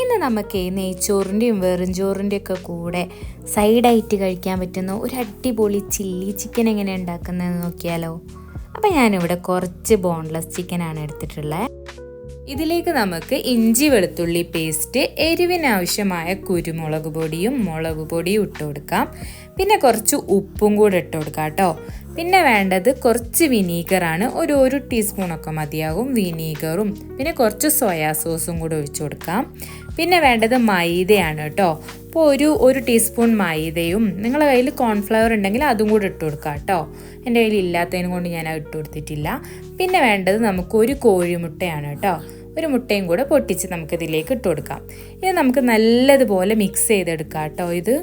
ഇന്ന് നമുക്ക് നെയ്ച്ചോറിന്റെയും വെറും ചോറിന്റെയൊക്കെ കൂടെ സൈഡായിട്ട് കഴിക്കാൻ പറ്റുന്ന ഒരു അടിപൊളി ചില്ലി ചിക്കൻ എങ്ങനെ ഉണ്ടാക്കുന്നതെന്ന് നോക്കിയാലോ? അപ്പം ഞാനിവിടെ കുറച്ച് ബോൺലെസ് ചിക്കനാണ് എടുത്തിട്ടുള്ളത് ഇതിലേക്ക് നമുക്ക് ഇഞ്ചി വെളുത്തുള്ളി പേസ്റ്റ് എരിവിനാവശ്യമായ കുരുമുളക് പൊടിയും മുളക് പൊടിയും ഇട്ട് കൊടുക്കാം. പിന്നെ കുറച്ച് ഉപ്പും കൂടെ ഇട്ട് കൊടുക്കാം കേട്ടോ. പിന്നെ വേണ്ടത് കുറച്ച് വിനീഗറാണ് ഒരു ഒരു ടീസ്പൂണൊക്കെ മതിയാകും വിനീഗറും പിന്നെ കുറച്ച് സോയാ സോസും കൂടെ ഒഴിച്ചു കൊടുക്കാം. പിന്നെ വേണ്ടത് മൈദയാണ് കേട്ടോ. അപ്പോൾ ഒരു ഒരു ടീസ്പൂൺ മൈദയും നിങ്ങളുടെ കയ്യിൽ കോൺഫ്ലവർ ഉണ്ടെങ്കിൽ അതും കൂടെ ഇട്ട് കൊടുക്കാം കേട്ടോ. എന്റെ കയ്യിൽ ഇല്ലാത്തതിനും കൊണ്ട് ഞാൻ അത് ഇട്ട് കൊടുത്തിട്ടില്ല. പിന്നെ വേണ്ടത് നമുക്ക് ഒരു കോഴിമുട്ടയാണ് കേട്ടോ. ഒരു മുട്ടയും കൂടെ പൊട്ടിച്ച് നമുക്കിതിലേക്ക് ഇട്ട് കൊടുക്കാം. ഇത് നമുക്ക് നല്ലതുപോലെ മിക്സ് ചെയ്തെടുക്കാം കേട്ടോ ഇത്.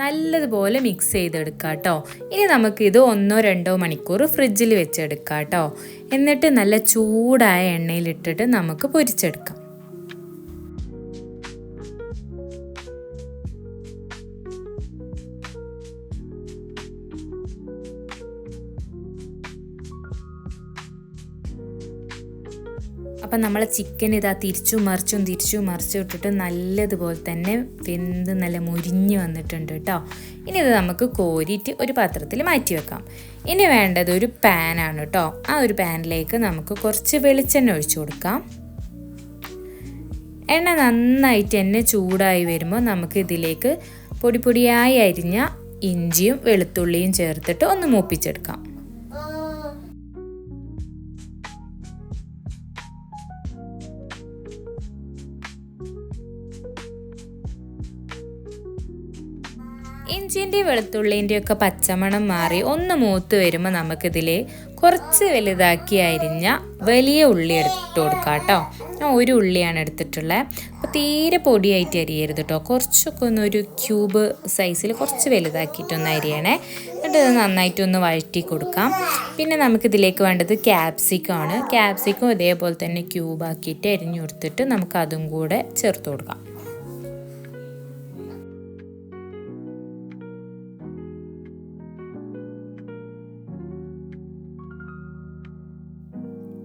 നല്ലതുപോലെ മിക്സ് ചെയ്തെടുക്കാം കേട്ടോ ഇനി നമുക്കിത് ഒന്നോ രണ്ടോ മണിക്കൂർ ഫ്രിഡ്ജിൽ വെച്ചെടുക്കാം കേട്ടോ എന്നിട്ട് നല്ല ചൂടായ എണ്ണയിലിട്ടിട്ട് നമുക്ക് പൊരിച്ചെടുക്കാം. അപ്പം നമ്മൾ ചിക്കൻ ഇതാ തിരിച്ചും മറിച്ചും തിരിച്ചും മറിച്ചും ഇട്ടിട്ട് നല്ലതുപോലെ തന്നെ വെന്ത് നല്ല മുരിഞ്ഞ് വന്നിട്ടുണ്ട് കേട്ടോ ഇനി ഇത് നമുക്ക് കോരിയിട്ട് ഒരു പാത്രത്തിൽ മാറ്റി വെക്കാം. ഇനി വേണ്ടത് ഒരു പാനാണ് കേട്ടോ ആ ഒരു പാനിലേക്ക് നമുക്ക് കുറച്ച് വെളിച്ചെണ്ണ ഒഴിച്ചു കൊടുക്കാം. എണ്ണ നന്നായിട്ട് തന്നെ ചൂടായി വരുമ്പോൾ നമുക്ക് ഇതിലേക്ക് പൊടി പൊടിയായി അരിഞ്ഞ ഇഞ്ചിയും വെളുത്തുള്ളിയും ചേർത്തിട്ട് ഒന്ന് മൂപ്പിച്ചെടുക്കാം. ഇഞ്ചിന്റെയും വെളുത്തുള്ളിന്റെയും ഒക്കെ പച്ചമണം മാറി ഒന്ന് മൂത്ത് വരുമ്പോൾ നമുക്കിതിൽ കുറച്ച് വലുതാക്കി അരിഞ്ഞ വലിയ ഉള്ളി എടുത്തിട്ട് കൊടുക്കാം കേട്ടോ. ഞാൻ ഒരു ഉള്ളിയാണ് എടുത്തിട്ടുള്ളത് അപ്പോൾ തീരെ പൊടിയായിട്ട് അരിയരുത് കേട്ടോ. കുറച്ചൊക്കെ ഒന്ന് ഒരു ക്യൂബ് സൈസിൽ കുറച്ച് വലുതാക്കിയിട്ടൊന്ന് അരിയണേ. എന്നിട്ട് ഇത് നന്നായിട്ടൊന്ന് വഴറ്റി കൊടുക്കാം. പിന്നെ നമുക്കിതിലേക്ക് വേണ്ടത് ക്യാപ്സിക്കം ആണ്. ക്യാപ്സിക്കം ഇതേപോലെ തന്നെ ക്യൂബാക്കിയിട്ട് അരിഞ്ഞു കൊടുത്തിട്ട് നമുക്ക് അതും കൂടെ ചേർത്ത് കൊടുക്കാം.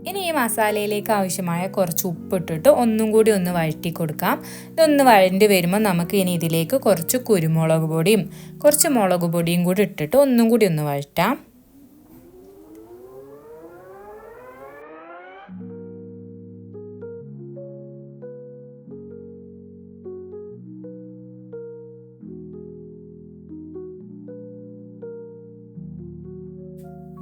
ഇനി ഈ മസാലയിലേക്ക് ആവശ്യമായ കുറച്ച് ഉപ്പിട്ടിട്ട് ഒന്നും കൂടി ഒന്ന് വഴറ്റി കൊടുക്കാം. ഇതൊന്ന് വഴണ്ടി വരുമ്പോൾ നമുക്ക് ഇനി ഇതിലേക്ക് കുറച്ച് കുരുമുളക് പൊടിയും കുറച്ച് മുളക് പൊടിയും കൂടി ഇട്ടിട്ട് ഒന്നും കൂടി ഒന്ന് വഴറ്റാം.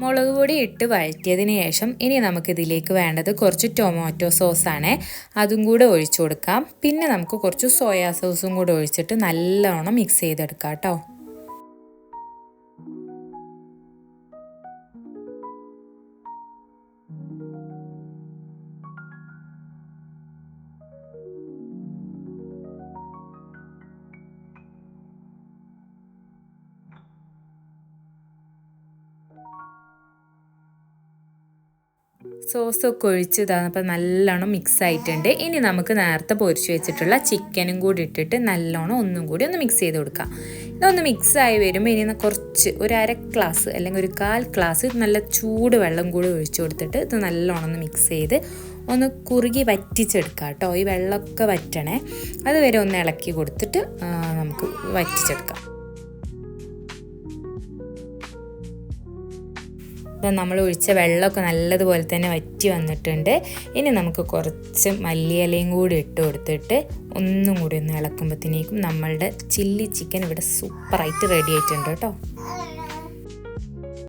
മുളക് പൊടി ഇട്ട് വഴറ്റിയതിന് ശേഷം ഇനി നമുക്കിതിലേക്ക് വേണ്ടത് കുറച്ച് ടൊമാറ്റോ സോസാണ്. അതും കൂടെ ഒഴിച്ചു കൊടുക്കാം. പിന്നെ നമുക്ക് കുറച്ച് സോയാ സോസും കൂടെ ഒഴിച്ചിട്ട് നല്ലോണം മിക്സ് ചെയ്തെടുക്കാം കേട്ടോ. സോസൊക്കെ ഒഴിച്ച് തന്നപ്പോൾ നല്ലോണം മിക്സ് ആയിട്ടുണ്ട് ഇനി നമുക്ക് നേരത്തെ പൊരിച്ച് വെച്ചിട്ടുള്ള ചിക്കനും കൂടി ഇട്ടിട്ട് നല്ലോണം ഒന്നും കൂടി ഒന്ന് മിക്സ് ചെയ്ത് കൊടുക്കാം. ഇതൊന്ന് മിക്സ് ആയി വരുമ്പോൾ ഇനി കുറച്ച് ഒരു അര ഗ്ലാസ് അല്ലെങ്കിൽ ഒരു കാൽ ഗ്ലാസ് നല്ല ചൂട് വെള്ളം കൂടി ഒഴിച്ചു കൊടുത്തിട്ട് ഇത് നല്ലോണം ഒന്ന് മിക്സ് ചെയ്ത് ഒന്ന് കുറുകി വറ്റിച്ചെടുക്കാം കേട്ടോ. ഈ വെള്ളമൊക്കെ വറ്റണേ. അതുവരെ ഒന്ന് ഇളക്കി കൊടുത്തിട്ട് നമുക്ക് വറ്റിച്ചെടുക്കാം. നമ്മൾ ഒഴിച്ച വെള്ളമൊക്കെ നല്ലതുപോലെ തന്നെ വറ്റി വന്നിട്ടുണ്ട്. ഇനി നമുക്ക് കുറച്ച് മല്ലിയിലയും കൂടി ഇട്ട് കൊടുത്തിട്ട് ഒന്നും കൂടി ഒന്ന് ഇളക്കുമ്പോഴത്തേക്കും നമ്മളുടെ ചില്ലി ചിക്കൻ ഇവിടെ സൂപ്പറായിട്ട് റെഡി ആയിട്ടുണ്ട് കേട്ടോ.